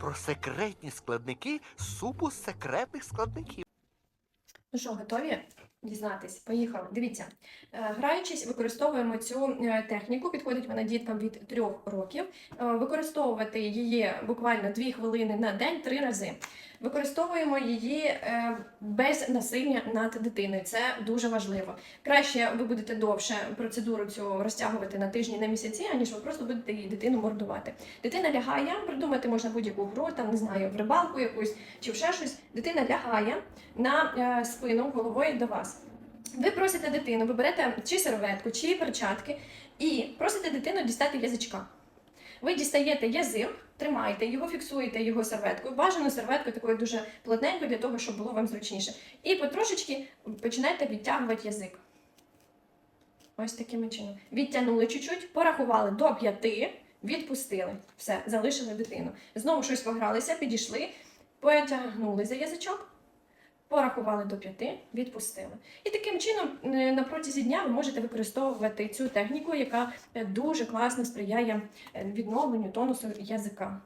про секретні складники супу секретних складників. Ну що, готові дізнатись? Поїхали. Дивіться, Е, граючись, використовуємо цю е, техніку. Підходить вона діткам від трьох років. Е, Використовувати її буквально дві хвилини на день три рази. Використовуємо її без насилля над дитиною. Це дуже важливо. Краще ви будете довше процедуру цю розтягувати на тижні, на місяці, аніж ви просто будете її дитину мордувати. Дитина лягає, придумати можна будь-яку гру, там не знаю, в рибалку якусь чи ще щось. Дитина лягає на е, спину головою до вас. Ви просите дитину, ви берете чи серветку, чи перчатки, і просите дитину дістати язичка. Ви дістаєте язик, тримаєте його, фіксуєте його серветкою. Бажано серветкою такою дуже плотненькою для того, щоб було вам зручніше. І потрошечки починаєте відтягувати язик. Ось таким чином. Відтягнули чуть-чуть, порахували до п'яти, відпустили. Все, залишили дитину. Знову щось погралися, підійшли, потягнули за язичок. Порахували до п'яти, відпустили. І таким чином е, на протязі дня ви можете використовувати цю техніку, яка е, дуже класно сприяє е, відновленню тонусу язика.